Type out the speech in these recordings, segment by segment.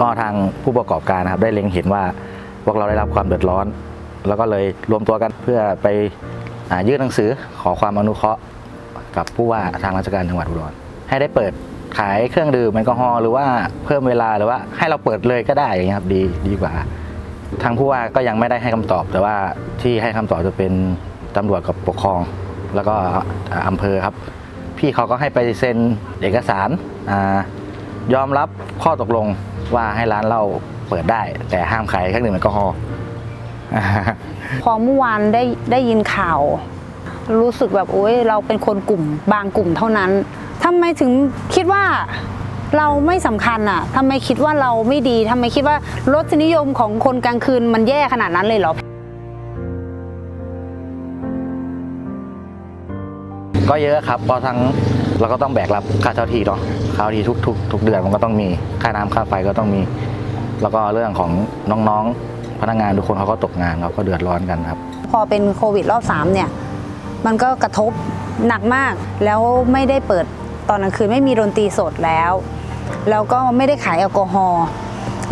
ก็ทางผู้ประกอบการนะครับได้เล็งเห็นว่าพวกเราได้รับความเดือดร้อน แล้วก็เลยรวมตัวกันเพื่อไปอยื่นหนังสือขอความอนุเคราะห์ กับผู้ว่าทางราชการจังหวัดอุดรให้ได้เปิดขายเครื่องดื่มแอลกอฮอล์หรือว่าเพิ่มเวลาหรือว่าให้เราเปิดเลยก็ได้อย่างเงี้ครับดีดีกว่า ทางผู้ว่าก็ยังไม่ได้ให้คำตอบ แต่ว่าที่ให้คำตอบจะเป็นตำรวจกับปกครอง แล้วก็อำเภอครับ พี่เขาก็ให้ไปเซ็นเอกสารอยอมรับข้อตกลง ว่าให้ร้านเหล้าเปิดได้ แต่ห้ามขายเครื่องดื่มแอลกอฮอล์ พอเมื่อวานได้ได้ยินข่าว รู้สึกแบบโอ๊ยเราเป็นคนกลุ่มบางกลุ่มเท่านั้นทำไมถึงคิดว่าเราไม่สำคัญอะทำไมคิดว่าเราไม่ดีทำไมคิดว่ารสนิยมของคนกลางคืนมันแย่ขนาดนั้นเลยเหรอ ก็เยอะครับเพราะทั้ง เราก็ต้องแบกรับค่าเช่าที่เนาะค่าเช่าที่ทุกทุกทุกเดือนมันก็ต้องมีค่าน้ำค่าไฟก็ต้องมี แล้วก็เรื่องของน้องๆ พนักงานทุกคนเขาก็ตกงานเขาก็เดือดร้อนกันครับ พอเป็นโควิดรอบ3เนี่ยมันก็กระทบหนักมาก แล้วไม่ได้เปิดตอนกลางคืนไม่มีดนตรีสดแล้ว แล้วก็ไม่ได้ขายแอลกอฮอล์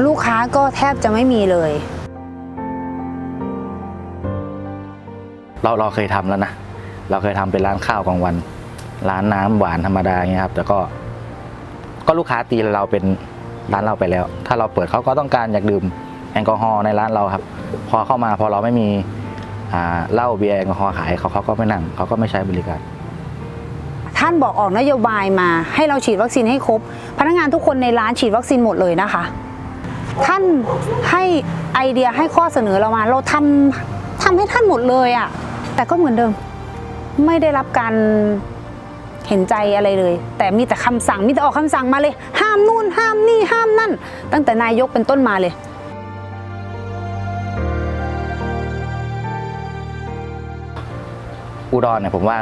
ลูกค้าก็แทบจะไม่มีเลย เราเราเคยทำแล้วนะ เราเคยทำเป็นร้านข้าวกลางวัน ร้านน้ำหวานธรรมดาเงี้ยครับ แต่ก็ ก็ลูกค้าตีเราเป็นร้านเราไปแล้ว ถ้าเราเปิดเขาก็ต้องการอยากดื่มแอลกอฮอล์ในร้านเราครับ พอเข้ามาพอเราไม่มีอ่าเหล้าเบียร์แอลกอฮอล์ขายเขาเขาก็ไม่นั่งเขาก็ไม่ใช้บริการ ท่านบอกออกนโยบายมา ให้เราฉีดวัคซีนให้ครบ พนักงานทุกคนในร้านฉีดวัคซีนหมดเลยนะคะ ท่านให้ไอเดียให้ข้อเสนอเรามา เราทำทำให้ท่านหมดเลยอะ่ะแต่ก็เหมือนเดิม ไม่ได้รับการ เห็นใจอะไรเลย แต่มีแต่คำสั่งมีแต่ออกคำสั่งมาเลย ห้ามนู่นห้ามนี่ห้ามนั่น ตั้งแต่นายกเป็นต้นมาเลย อุดรเนี่ยผมว่า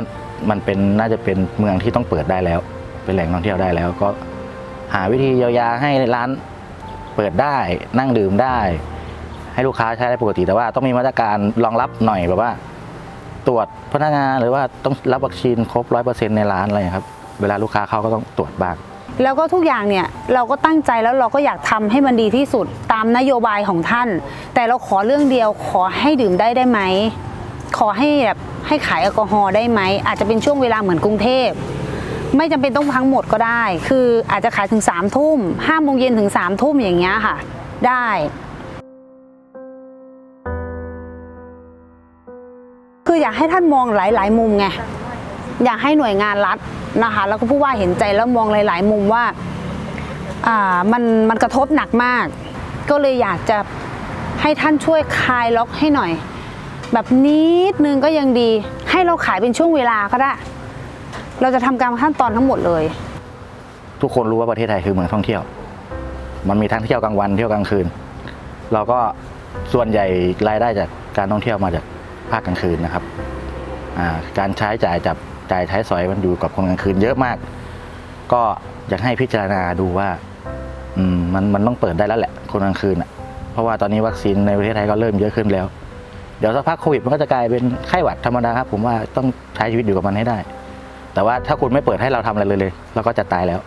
มันเป็นน่าจะเป็นเมืองที่ต้องเปิดได้แล้ว เป็นแหล่งท่องเที่ยวได้แล้ว ก็หาวิธีเยียวยาให้ร้านเปิดได้นั่งดื่มได้ ให้ลูกค้าใช้ได้ปกติแต่ว่าต้องมีมาตรการรองรับหน่อยแบบว่า ตรวจพนักงานหรือว่าต้องรับวัคซีนครบร้อยเปอร์เซ็นต์ในร้านอะไรครับ เวลาลูกค้าเข้าก็ต้องตรวจบ้าง แล้วก็ทุกอย่างเนี่ยเราก็ตั้งใจแล้วเราก็อยากทำให้มันดีที่สุดตามนโยบายของท่าน แต่เราขอเรื่องเดียวขอให้ดื่มได้ได้ไหมขอให้แบบให้ขายแอลกอฮอล์ได้ไหมอาจจะเป็นช่วงเวลาเหมือนกรุงเทพไม่จำเป็นต้องทั้งหมดก็ได้ คืออาจจะขายถึง3ามทุ่มห้าโมงเย็นถึง3ามทุ่มอย่างเงี้ยค่ะ ได้ คืออยากให้ท่านมองหลาย ๆ มุมไงอยากให้หน่วยงานรัฐนะคะ แล้วก็ผู้ว่าเห็นใจแล้วมองหลาย ๆ มุมว่าอ่ามันมันกระทบหนักมาก ก็เลยอยากจะให้ท่านช่วยคลายล็อกให้หน่อย แบบนิดนึงก็ยังดี ให้เราขายเป็นช่วงเวลาก็ได้ เราจะทำการขั้นตอนทั้งหมดเลย ทุกคนรู้ว่าประเทศไทยคือเมืองท่องเที่ยว มันมีทั้งเที่ยวกลางวันเที่ยวกลางคืน เราก็ส่วนใหญ่รายได้จากการท่องเที่ยวมาจาก ภาคกลางคืนนะครับการใช้จ่ายจับจ่ายใช้สอยมันอยู่กับคนกลางคืนเยอะมาก ก็อยากให้พิจารณาดูว่ามันมันต้องเปิดได้แล้วแหละคนกลางคืนอะเพราะว่าตอนนี้วัคซีนในประเทศไทยก็เริ่มเยอะขึ้นแล้ว เดี๋ยวสักพักโควิดมันก็จะกลายเป็นไข้หวัดธรรมดาครับ ผมว่าต้องใช้ชีวิตอยู่กับมันให้ได้ แต่ว่าถ้าคุณไม่เปิดให้เราทำอะไรเลยเลย เราก็จะตายแล้ว